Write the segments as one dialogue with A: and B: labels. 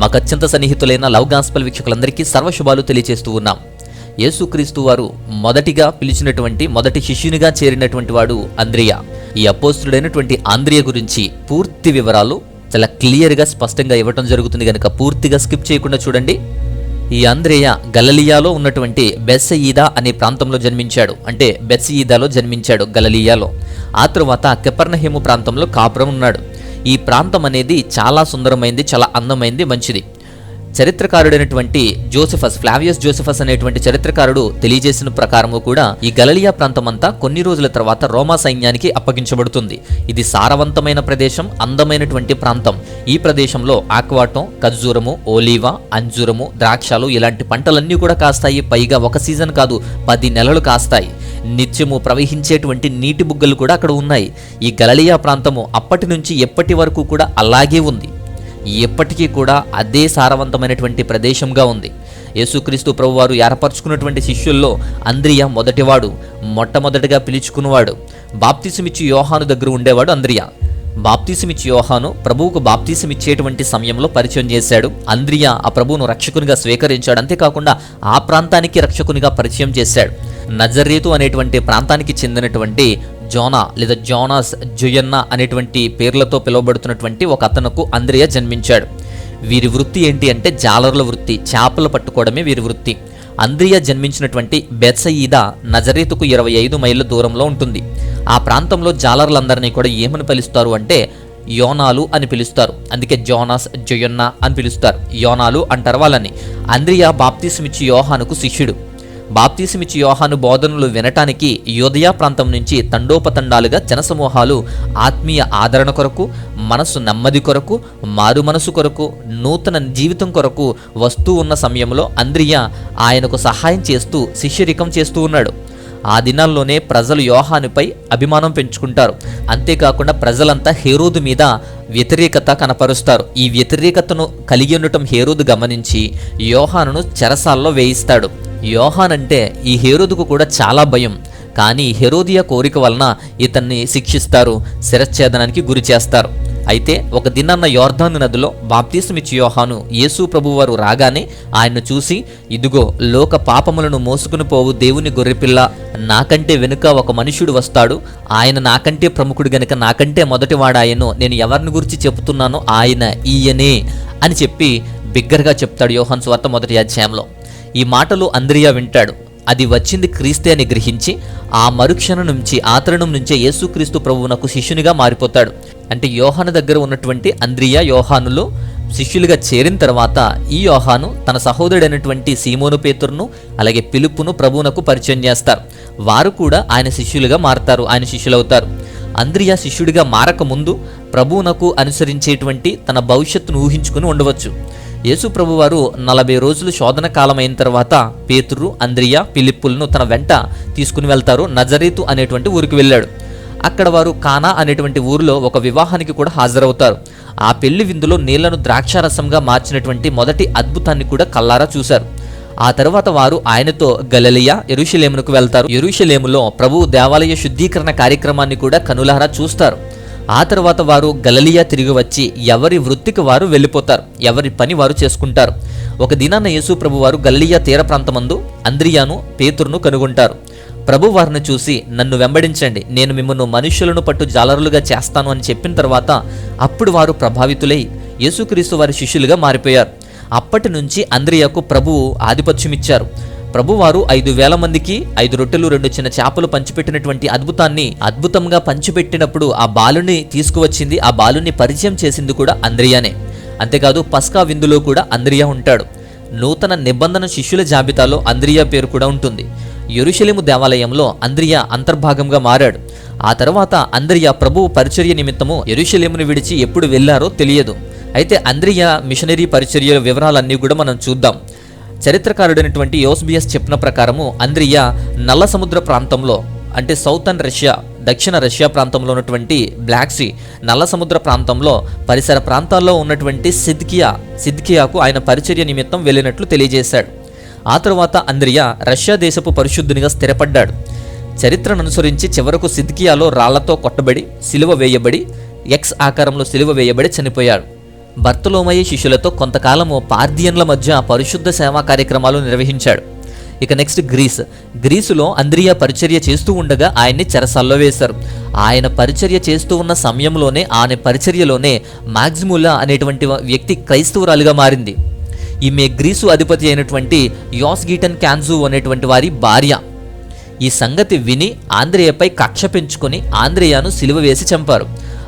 A: మాకు అత్యంత సన్నిహితులైన లవ్ గాన్స్పల్ వీక్షకులందరికీ సర్వశుభాలు తెలియజేస్తూ ఉన్నాం. యేసుక్రీస్తు వారు మొదటిగా పిలిచినటువంటి మొదటి శిష్యునిగా చేరినటువంటి వాడు ఆంద్రియ ఈ అపోస్తుడైనటువంటి ఆంద్రియ గురించి పూర్తి వివరాలు చాలా క్లియర్గా స్పష్టంగా ఇవ్వటం జరుగుతుంది. కనుక పూర్తిగా స్కిప్ చేయకుండా చూడండి. ఈ ఆంద్రేయ గలలియాలో ఉన్నటువంటి బెస్సయీదా అనే ప్రాంతంలో జన్మించాడు. అంటే బెస్సయీదాలో జన్మించాడు గలలియాలో. ఆ తరువాత కెపర్నహేము ప్రాంతంలో కాపురం ఉన్నాడు. ఈ ప్రాంతం అనేది చాలా సుందరమైంది చాలా అందమైంది మంచిది. చరిత్రకారుడైనటువంటి జోసెఫస్ ఫ్లావియస్ జోసెఫస్ అనేటువంటి చరిత్రకారుడు తెలియజేసిన ప్రకారము కూడా ఈ గలలియా ప్రాంతమంతా కొన్ని రోజుల తర్వాత రోమా సైన్యానికి అప్పగించబడుతుంది. ఇది సారవంతమైన ప్రదేశం అందమైనటువంటి ప్రాంతం. ఈ ప్రదేశంలో ఆక్వాటం ఖర్జూరము ఓలీవా అంజూరము ద్రాక్షలు ఇలాంటి పంటలన్నీ కూడా కాస్తాయి. పైగా ఒక సీజన్ కాదు పది నెలలు కాస్తాయి. నిత్యము ప్రవహించేటువంటి నీటి బుగ్గలు కూడా అక్కడ ఉన్నాయి. ఈ గలలియా ప్రాంతము అప్పటి నుంచి ఎప్పటి వరకు కూడా అలాగే ఉంది. ఎప్పటికీ కూడా అదే సారవంతమైనటువంటి ప్రదేశంగా ఉంది. యేసుక్రీస్తు ప్రభువారు ఏర్పరచుకున్నటువంటి శిష్యుల్లో అంద్రియ మొదటివాడు మొట్టమొదటిగా పిలుచుకున్నవాడు. బాప్తిసమిచ్చి యోహాను దగ్గర ఉండేవాడు అంద్రియ. బాప్తీసమిచ్చి యోహాను ప్రభువుకు బాప్తీసమిచ్చేటువంటి సమయంలో పరిచయం చేశాడు. అంద్రియా ఆ ప్రభువును రక్షకునిగా స్వీకరించాడు. అంతేకాకుండా ఆ ప్రాంతానికి రక్షకునిగా పరిచయం చేశాడు. నజరేతు అనేటువంటి ప్రాంతానికి చెందినటువంటి జోనా లేదా జోనాస్ జుయన్న అనేటువంటి పేర్లతో పిలువబడుతున్నటువంటి ఒక అతనుకు అంద్రియ జన్మించాడు. వీరి వృత్తి ఏంటి అంటే జాలర్ల వృత్తి చేపలు పట్టుకోవడమే వీరి వృత్తి. అంద్రియ జన్మించినటువంటి బెత్సయీద నజరేతుకు ఇరవై ఐదు మైళ్ళ దూరంలో ఉంటుంది. ఆ ప్రాంతంలో జాలర్లందరినీ కూడా ఏమని పిలుస్తారు అంటే యోనాలు అని పిలుస్తారు. అందుకే జోనాస్ జొయన్న అని పిలుస్తారు. యోనాలు అంటారు వాళ్ళని. అంద్రియ బాప్తీసమిచ్చి యోహానుకు శిష్యుడు. బాప్తీసమిచ్చి యోహాను బోధనలు వినటానికి యోదయా ప్రాంతం నుంచి తండోపతండాలుగా జనసమూహాలు ఆత్మీయ ఆదరణ కొరకు మనసు నెమ్మది కొరకు మారు మనసు కొరకు నూతన జీవితం కొరకు వస్తూ ఉన్న సమయంలో అంద్రియ ఆయనకు సహాయం చేస్తూ శిష్యరికం చేస్తూ ఉన్నాడు. ఆ దినాల్లోనే ప్రజలు యోహానుపై అభిమానం పెంచుకుంటారు. అంతేకాకుండా ప్రజలంతా హేరోదు మీద వ్యతిరేకత కనపరుస్తారు. ఈ వ్యతిరేకతను కలిగి ఉండటం హేరోదు గమనించి యోహానును చెరసాల్లో వేయిస్తాడు. యోహాన్ అంటే ఈ హేరోదుకు కూడా చాలా భయం. కానీ హెరోదియా కోరిక వలన ఇతన్ని శిక్షిస్తారు శిరచ్ఛేదనానికి గురి చేస్తారు. అయితే ఒక దినాన్న యోర్ధాను నదిలో బాప్తీసమిచ్చి యోహాను యేసు ప్రభువారు రాగానే ఆయన్ను చూసి ఇదిగో లోక పాపములను మోసుకుని పోవు దేవుని గొర్రెపిల్ల. నాకంటే వెనుక ఒక మనుషుడు వస్తాడు. ఆయన నాకంటే ప్రముఖుడు గనుక నాకంటే మొదటివాడాయను నేను ఎవరిని గురించి చెబుతున్నానో ఆయన ఈయనే అని చెప్పి బిగ్గరగా చెప్తాడు యోహాన్ స్వార్త మొదటి అధ్యాయంలో. ఈ మాటలు అంద్రియా వింటాడు. అది వచ్చింది క్రీస్తే అని గ్రహించి ఆ మరుక్షణం నుంచి ఆతరణం నుంచే యేసుక్రీస్తు ప్రభువునకు శిష్యునిగా మారిపోతాడు. అంటే యోహాను దగ్గర ఉన్నటువంటి అంద్రియా యోహానులు శిష్యులుగా చేరిన తర్వాత ఈ యోహాను తన సహోదరుడైనటువంటి సీమోను పేతురును అలాగే పిలుపును ప్రభువునకు పరిచయం చేస్తారు. వారు కూడా ఆయన శిష్యులుగా మారతారు ఆయన శిష్యులవుతారు. అంద్రియా శిష్యుడిగా మారకముందు ప్రభువునకు అనుసరించేటువంటి తన భవిష్యత్తును ఊహించుకుని ఉండవచ్చు. యేసు ప్రభువారు నలభై రోజులు శోధన కాలం అయిన తర్వాత పేతురు అంద్రియ పిలిప్పులను తన వెంట తీసుకుని వెళ్తారు. నజరీతు అనేటువంటి ఊరికి వెళ్ళాడు. అక్కడ వారు కానా అనేటువంటి ఊరిలో ఒక వివాహానికి కూడా హాజరవుతారు. ఆ పెళ్ళి విందులో నీళ్ళను ద్రాక్షారసంగా మార్చినటువంటి మొదటి అద్భుతాన్ని కూడా కల్లారా చూశారు. ఆ తర్వాత వారు ఆయనతో గలలియా ఎరుషలేమునకు వెళ్తారు. ఎరుషలేములో ప్రభు దేవాలయ శుద్ధీకరణ కార్యక్రమాన్ని కూడా కనులారా చూస్తారు. ఆ తర్వాత వారు గలలియా తిరిగి వచ్చి ఎవరి వృత్తికి వారు వెళ్ళిపోతారు. ఎవరి పని వారు చేసుకుంటారు. ఒక దినాన యేసు ప్రభు వారు గలలియా తీర ప్రాంతమందు అంద్రియాను పేతురును కనుగొంటారు. ప్రభు వారిని చూసి నన్ను వెంబడించండి. నేను మిమ్మల్ని మనుషులను పట్టు జాలరులుగా చేస్తాను అని చెప్పిన తర్వాత అప్పుడు వారు ప్రభావితులై యేసుక్రీస్తు వారి శిష్యులుగా మారిపోయారు. అప్పటి నుంచి అంద్రియాకు ప్రభువు ఆధిపత్యమిచ్చారు. ప్రభువారు ఐదు వేల మందికి ఐదు రొట్టెలు రెండు చిన్న చేపలు పంచిపెట్టినటువంటి అద్భుతాన్ని అద్భుతంగా పంచిపెట్టినప్పుడు ఆ బాలుని తీసుకువచ్చింది. ఆ బాలుని పరిచయం చేసింది కూడా అంద్రియానే. అంతేకాదు పస్కా విందులో కూడా అంద్రియా ఉంటాడు. నూతన నిబంధన శిష్యుల జాబితాలో అంద్రియా పేరు కూడా ఉంటుంది. యెరూషలేము దేవాలయంలో అంద్రియా అంతర్భాగంగా మారాడు. ఆ తర్వాత అంద్రియా ప్రభువు పరిచర్య నిమిత్తము ఎరుషలేమును విడిచి ఎప్పుడు వెళ్ళారో తెలియదు. అయితే అంద్రియా మిషనరీ పరిచర్య వివరాలన్నీ కూడా మనం చూద్దాం. చరిత్రకారుడైనటువంటి యోస్బియస్ చెప్పిన ప్రకారము అంద్రియా నల్ల సముద్ర ప్రాంతంలో అంటే సౌతన్ రష్యా దక్షిణ రష్యా ప్రాంతంలో ఉన్నటువంటి బ్లాక్ సీ నల్ల సముద్ర ప్రాంతంలో పరిసర ప్రాంతాల్లో ఉన్నటువంటి సిద్కియా సిద్కియాకు ఆయన పరిచర్య నిమిత్తం వెళ్ళినట్లు తెలియజేశాడు. ఆ తరువాత అంద్రియా రష్యా దేశపు పరిశుద్ధునిగా స్థిరపడ్డాడు. చరిత్రను అనుసరించి చివరకు సిద్కియాలో రాళ్ళతో కొట్టబడి సిలువ వేయబడి ఎక్స్ ఆకారంలో సిలువ వేయబడి చనిపోయాడు. భర్తలోమయ్య శిష్యులతో కొంతకాలము పార్థియన్ల మధ్య పరిశుద్ధ సేవా కార్యక్రమాలు నిర్వహించాడు. ఇక నెక్స్ట్ గ్రీస్. గ్రీసులో అంద్రియా పరిచర్య చేస్తూ ఉండగా ఆయన్ని చెరసాల్లో వేశారు. ఆయన పరిచర్య చేస్తూ ఉన్న సమయంలోనే ఆయన పరిచర్యలోనే మాగ్జిములా అనేటువంటి వ్యక్తి క్రైస్తవురాలుగా మారింది. ఈమె గ్రీసు అధిపతి అయినటువంటి యోస్గీటన్ క్యాన్జు అనేటువంటి వారి భార్య. ఈ సంగతి విని ఆంధ్రేయపై కక్ష పెంచుకొని ఆంధ్రేయాను సిలువ వేసి చంపారు.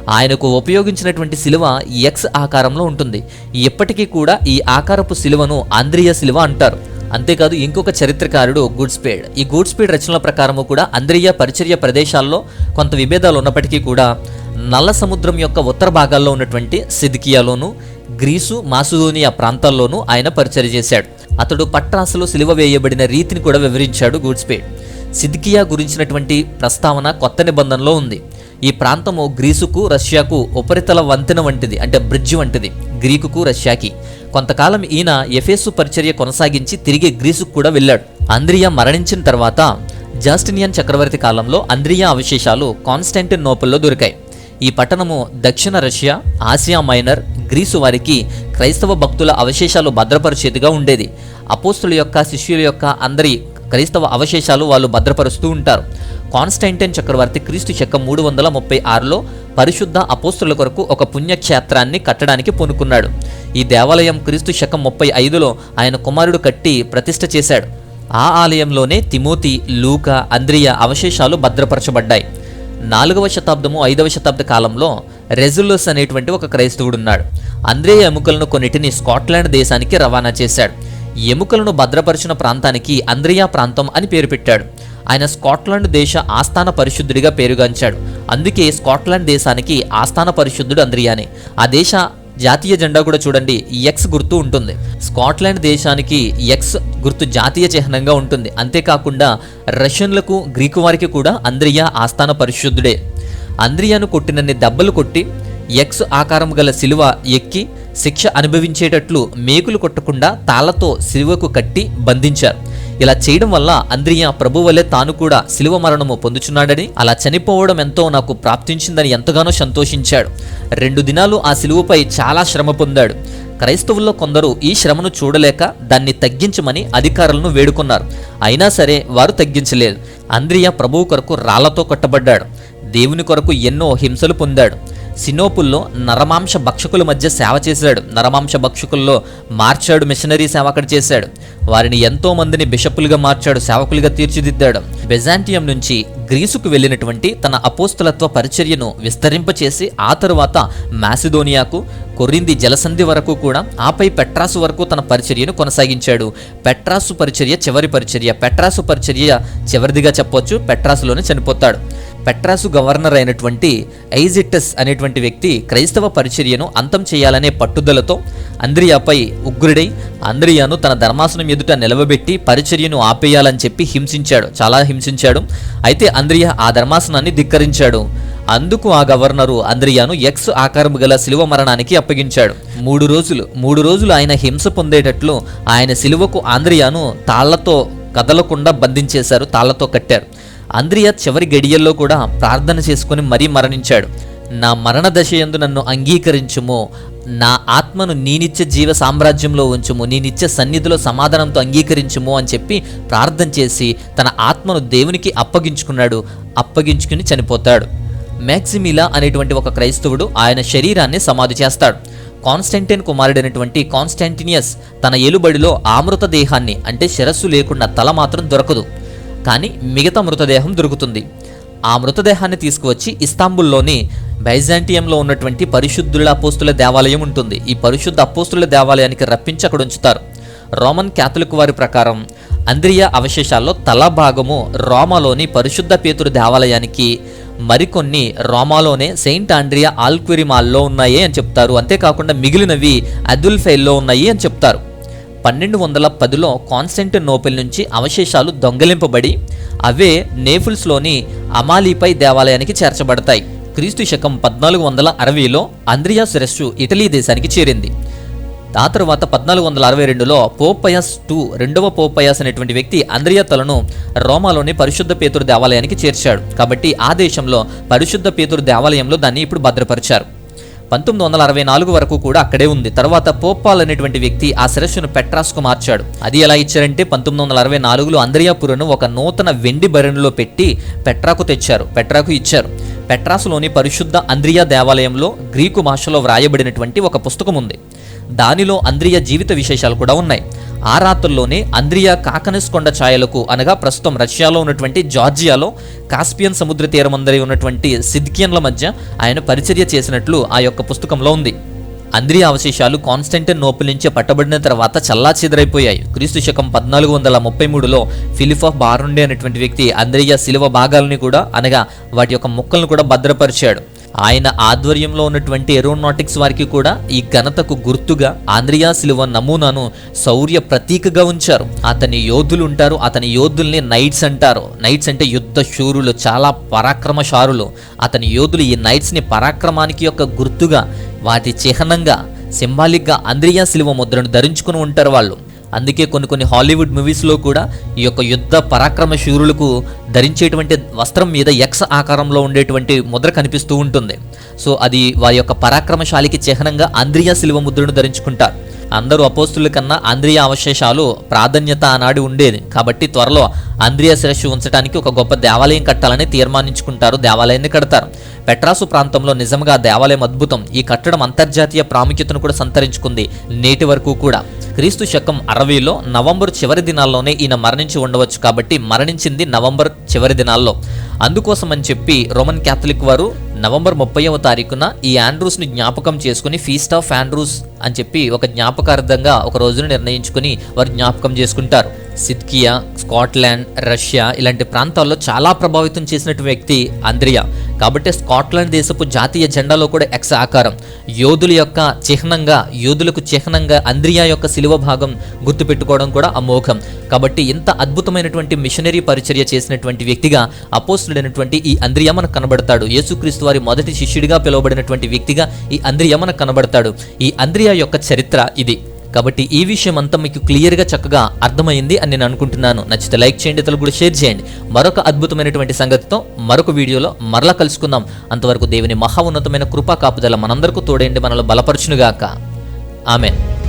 A: ఆయనకు ఉపయోగించినటువంటి సిలువ ఎక్స్ ఆకారంలో ఉంటుంది. ఇప్పటికీ కూడా ఈ ఆకారపు సిలువను ఆంధ్రేయ సిలువ అంటారు. అంతేకాదు ఇంకొక చరిత్రకారుడు గుడ్స్పేడ్. ఈ గుడ్స్పేడ్ రచనల ప్రకారము కూడా ఆంధ్రేయ పరిచర్య ప్రదేశాల్లో కొంత విభేదాలు ఉన్నప్పటికీ కూడా నల్ల సముద్రం యొక్క ఉత్తర భాగాల్లో ఉన్నటువంటి సిద్కియాలోను గ్రీసు మాసుదోనియా ప్రాంతాల్లోనూ ఆయన పరిచయం చేశాడు. అతడు పట్రాసులో సిలువ వేయబడిన రీతిని కూడా వివరించాడు గూడ్స్పేడ్ సిద్కియా గురించినటువంటి ప్రస్తావన కొత్త నిబంధనలో ఉంది. ఈ ప్రాంతము గ్రీసుకు రష్యాకు ఉపరితల వంతెన వంటిది అంటే బ్రిడ్జ్ వంటిది గ్రీకుకు రష్యాకి. కొంతకాలం ఈయన ఎఫేసు పరిచర్య కొనసాగించి తిరిగి గ్రీసుకు కూడా వెళ్ళాడు. అంద్రియా మరణించిన తర్వాత జాస్టినియన్ చక్రవర్తి కాలంలో అంద్రియా అవశేషాలు కాన్స్టాంటినోపుల్లో దొరికాయి. ఈ పట్టణము దక్షిణ రష్యా ఆసియా మైనర్ గ్రీసు వారికి క్రైస్తవ భక్తుల అవశేషాలు భద్రపరిచేదిగా ఉండేది. అపోస్తుల యొక్క శిష్యుల యొక్క అందరి క్రైస్తవ అవశేషాలు వాళ్ళు భద్రపరుస్తూ ఉంటారు. కాన్స్టైంటైన్ చక్రవర్తి క్రీస్తు చెక్క మూడు వందల ముప్పై ఆరులో పరిశుద్ధ అపోస్తుల కొరకు ఒక పుణ్యక్షేత్రాన్ని కట్టడానికి పూనుకున్నాడు. ఈ దేవాలయం క్రీస్తు శకం ముప్పై ఐదులో ఆయన కుమారుడు కట్టి ప్రతిష్ఠ చేశాడు. ఆ ఆలయంలోనే తిమోతి లూక అంద్రియ అవశేషాలు భద్రపరచబడ్డాయి. నాలుగవ శతాబ్దము ఐదవ శతాబ్ద కాలంలో రెజులస్ అనేటువంటి ఒక క్రైస్తవుడు ఉన్నాడు. అంద్రే ఎముకలను కొన్నిటిని స్కాట్లాండ్ దేశానికి రవాణా చేశాడు. ఎముకలను భద్రపరిచిన ప్రాంతానికి అంద్రియా ప్రాంతం అని పేరు పెట్టాడు. ఆయన స్కాట్లాండ్ దేశ ఆస్థాన పరిశుద్ధుడిగా పేరుగాంచాడు. అందుకే స్కాట్లాండ్ దేశానికి ఆస్థాన పరిశుద్ధుడు అంద్రియానే. ఆ దేశ జాతీయ జెండా కూడా చూడండి ఎక్స్ గుర్తు ఉంటుంది. స్కాట్లాండ్ దేశానికి ఎక్స్ గుర్తు జాతీయ చిహ్నంగా ఉంటుంది. అంతేకాకుండా రష్యన్లకు గ్రీకు వారికి కూడా అంద్రియా ఆస్థాన పరిశుద్ధుడే. అంద్రియాను కొట్టినన్ని దెబ్బలు కొట్టి ఎక్స్ ఆకారం గల శిలువ ఎక్కి శిక్ష అనుభవించేటట్లు మేకులు కొట్టకుండా తాళ్ళతో శిలువకు కట్టి బంధించారు. ఇలా చేయడం వల్ల అంద్రియ ప్రభు వల్లే తాను కూడా శిలువ మరణము పొందుచున్నాడని అలా చనిపోవడం ఎంతో నాకు ప్రాప్తించిందని ఎంతగానో సంతోషించాడు. రెండు దినాలు ఆ శిలువపై చాలా శ్రమ పొందాడు. క్రైస్తవుల్లో కొందరు ఈ శ్రమను చూడలేక దాన్ని తగ్గించమని అధికారులను వేడుకున్నారు. అయినా సరే వారు తగ్గించలేదు. అంద్రియ ప్రభువు కొరకు రాళ్ళతో కొట్టబడ్డాడు. దేవుని కొరకు ఎన్నో హింసలు పొందాడు. సినోపుల్లో నరమాంస భక్షకుల మధ్య సేవ చేశాడు. నరమాంస భక్షకుల్లో మార్చాడు మిషనరీ సేవ అక్కడ చేశాడు. వారిని ఎంతో మందిని బిషపులుగా మార్చాడు సేవకులుగా తీర్చిదిద్దాడు. బెజాంటియం నుంచి గ్రీసుకు వెళ్ళినటువంటి తన అపోస్తులత్వ పరిచర్యను విస్తరింపచేసి ఆ తరువాత మాసిదోనియాకు కొరింది జలసంధి వరకు కూడా ఆపై పెట్రాసు వరకు తన పరిచర్యను కొనసాగించాడు. పెట్రాసు పరిచర్య చివరి పరిచర్య పెట్రాసు పరిచర్య చివరిదిగా చెప్పొచ్చు పెట్రాసులోనే చనిపోతాడు. పెట్రాసు గవర్నర్ అయినటువంటి ఐజిట్టస్ అనేటువంటి వ్యక్తి క్రైస్తవ పరిచర్యను అంతం చేయాలనే పట్టుదలతో అంద్రియాపై ఉగ్రుడై అంద్రియాను తన ధర్మాసనం ఎదుట నిలవబెట్టి పరిచర్యను ఆపేయాలని చెప్పి హింసించాడు చాలా హింసించాడు. అయితే అంద్రియా ఆ ధర్మాసనాన్ని ధిక్కరించాడు. అందుకు ఆ గవర్నరు అంద్రియాను ఎక్స్ ఆకారం గల శిలువ మరణానికి అప్పగించాడు. మూడు రోజులు మూడు రోజులు ఆయన హింస పొందేటట్లు ఆయన శిలువకు ఆంద్రియాను తాళ్ళతో కదలకుండా బంధించేశారు తాళ్ళతో కట్టారు. అంద్రియా చివరి గడియల్లో కూడా ప్రార్థన చేసుకుని మరీ మరణించాడు. నా మరణ దశయందు నన్ను అంగీకరించుము. నా ఆత్మను నీనిచ్చే జీవ సామ్రాజ్యంలో ఉంచుము. నీనిచ్చే సన్నిధిలో సమాధానంతో అంగీకరించుము అని చెప్పి ప్రార్థన చేసి తన ఆత్మను దేవునికి అప్పగించుకున్నాడు. అప్పగించుకుని చనిపోతాడు. మ్యాక్సిమిలా అనేటువంటి ఒక క్రైస్తవుడు ఆయన శరీరాన్ని సమాధి చేస్తాడు. కాన్స్టెంటైన్ కుమారుడైనటువంటి కాన్స్టాంటినియస్ తన ఎలుబడిలో ఆమృత దేహాన్ని అంటే శిరస్సు లేకుండా తల మాత్రం దొరకదు. కానీ మిగతా మృతదేహం దొరుకుతుంది. ఆ మృతదేహాన్ని తీసుకువచ్చి ఇస్తాంబుల్లోని బైజాంటియంలో ఉన్నటువంటి పరిశుద్ధుల అపోస్తుల దేవాలయం ఉంటుంది. ఈ పరిశుద్ధ అపోస్తుల దేవాలయానికి రప్పించి అక్కడ ఉంచుతారు. రోమన్ క్యాథలిక్ వారి ప్రకారం అంద్రియా అవశేషాల్లో తల భాగము రోమాలోని పరిశుద్ధ పేతురు దేవాలయానికి మరికొన్ని రోమాలోనే సెయింట్ ఆండ్రియా ఆల్క్విరిమాల్లో ఉన్నాయి అని చెప్తారు. అంతేకాకుండా మిగిలినవి అదుల్ఫైల్లో ఉన్నాయి అని చెప్తారు. పన్నెండు వందల పదిలో కాన్స్టెంటినోపెల్ నుంచి అవశేషాలు దొంగలింపబడి అవే నేఫుల్స్లోని అమాలీపై దేవాలయానికి చేర్చబడతాయి. క్రీస్తు శకం పద్నాలుగు వందల అరవైలో అంద్రియా శిరస్సు ఇటలీ దేశానికి చేరింది. ఆ తర్వాత పద్నాలుగు వందల అరవై రెండులో పోపయస్ టూ రెండవ పోపయస్ అనేటువంటి వ్యక్తి అంద్రియా తలను రోమాలోని పరిశుద్ధ పేతురు దేవాలయానికి చేర్చాడు. కాబట్టి ఆ దేశంలో పరిశుద్ధ పేతురు దేవాలయంలో దాన్ని ఇప్పుడు భద్రపరిచారు. పంతొమ్మిది వందల అరవై నాలుగు వరకు కూడా అక్కడే ఉంది. తర్వాత పోపాల్ అనేటువంటి వ్యక్తి ఆ శిరస్సును పెట్రాస్కు మార్చాడు. అది ఎలా ఇచ్చారంటే పంతొమ్మిది వందల అరవై నాలుగులో అంద్రియాపురను ఒక నూతన వెండి భరణిలో పెట్టి పెట్రాకు తెచ్చారు. పెట్రాకు ఇచ్చారు. పెట్రాసులోని పరిశుద్ధ అంద్రియా దేవాలయంలో గ్రీకు భాషలో వ్రాయబడినటువంటి ఒక పుస్తకం ఉంది. దానిలో అంద్రియ జీవిత విశేషాలు కూడా ఉన్నాయి. ఆ రాత్రుల్లోనే అంద్రియా కాకనస్ కొండ ఛాయలకు అనగా ప్రస్తుతం రష్యాలో ఉన్నటువంటి జార్జియాలో కాస్పియన్ సముద్ర తీరమందరి ఉన్నటువంటి సిద్కియన్ల మధ్య ఆయన పరిచర్య చేసినట్లు ఆ యొక్క పుస్తకంలో ఉంది. అంద్రియ అవశేషాలు కాన్స్టంటిన్ నోపుల్ నుంచి పట్టబడిన తర్వాత చల్లా చెదరైపోయాయి క్రీస్తు శకం పద్నాలుగు వందల ముప్పై మూడులో ఫిలిప్ ఆఫ్ బారుండే అనేటువంటి వ్యక్తి అంద్రియ శిలువ భాగాలని కూడా అనగా వాటి యొక్క ముక్కలను కూడా భద్రపరిచాడు. ఆయన ఆధ్వర్యంలో ఉన్నటువంటి ఏరోనాటిక్స్ వారికి కూడా ఈ ఘనతకు గుర్తుగా ఆంద్రియా శిలువ నమూనాను శౌర్య ప్రతీకగా ఉంచారు. అతని యోధులు ఉంటారు అతని యోధుల్ని నైట్స్ అంటారు. నైట్స్ అంటే యుద్ధ శూరులు చాలా పరాక్రమశారులు. అతని యోధులు ఈ నైట్స్ని పరాక్రమానికి యొక్క గుర్తుగా వాటి చిహ్నంగా సింబాలిక్గా అంద్రియా శిలువ ముద్రను ధరించుకుని ఉంటారు వాళ్ళు. అందుకే కొన్ని కొన్ని హాలీవుడ్ మూవీస్లో కూడా ఈ యొక్క యుద్ధ పరాక్రమ శూరులకు ధరించేటువంటి వస్త్రం మీద ఎక్స్ ఆకారంలో ఉండేటువంటి ముద్ర కనిపిస్తూ ఉంటుంది. సో అది వారి యొక్క పరాక్రమశాలికి చిహ్నంగా ఆంద్రియా శిల్వ ముద్రను ధరించుకుంటారు. అందరూ అపోస్తుల కన్నా ఆంద్రియ అవశేషాలు ప్రాధాన్యత ఆనాడు ఉండేది. కాబట్టి త్వరలో ఆంద్రియ శిరస్సు ఉంచడానికి ఒక గొప్ప దేవాలయం కట్టాలని తీర్మానించుకుంటారు దేవాలయాన్ని కడతారు. పెట్రాసు ప్రాంతంలో నిజంగా దేవాలయం అద్భుతం. ఈ కట్టడం అంతర్జాతీయ ప్రాముఖ్యతను కూడా సంతరించుకుంది నేటి వరకు కూడా. క్రీస్తు శకం అరవైలో నవంబర్ చివరి దినాల్లోనే ఈయన మరణించి ఉండవచ్చు కాబట్టి మరణించింది నవంబర్ చివరి దినాల్లో. అందుకోసం అని చెప్పి రోమన్ క్యాథలిక్ వారు నవంబర్ ముప్పైవ తారీఖున ఈ ఆండ్రూస్ని జ్ఞాపకం చేసుకుని ఫీస్ట్ ఆఫ్ ఆండ్రూస్ అని చెప్పి ఒక జ్ఞాపకార్థంగా ఒక రోజును నిర్ణయించుకుని వారు జ్ఞాపకం చేసుకుంటారు. సిద్కియా స్కాట్లాండ్ రష్యా ఇలాంటి ప్రాంతాల్లో చాలా ప్రభావితం చేసినటువంటి వ్యక్తి అంద్రియా. కాబట్టి స్కాట్లాండ్ దేశపు జాతీయ జెండాలో కూడా ఎక్స్ ఆకారం. యోధుల యొక్క చిహ్నంగా యోధులకు చిహ్నంగా అంద్రియా యొక్క శిలువ భాగం గుర్తుపెట్టుకోవడం కూడా అమోఘం. కాబట్టి ఇంత అద్భుతమైనటువంటి మిషనరీ పరిచర్య చేసినటువంటి వ్యక్తిగా అపోస్తుడైనటువంటి ఈ అంద్రియ మనకు కనబడతాడు. యేసుక్రీస్తు వారి మొదటి శిష్యుడిగా పిలువబడినటువంటి వ్యక్తిగా ఈ అంద్రియ మనకు కనబడతాడు. ఈ అంద్రియ యొక్క చరిత్ర ఇది. కాబట్టి ఈ విషయం అంతా మీకు క్లియర్గా చక్కగా అర్థమైంది అని నేను అనుకుంటున్నాను. నచ్చితే లైక్ చేయండి ఇతరులు కూడా షేర్ చేయండి. మరొక అద్భుతమైనటువంటి సంగతితో మరొక వీడియోలో మరలా కలుసుకుందాం. అంతవరకు దేవుని మహా ఉన్నతమైన కృపా కాపుదల మనందరికీ తోడేండి మనలో బలపరచునుగాక. ఆమెన్.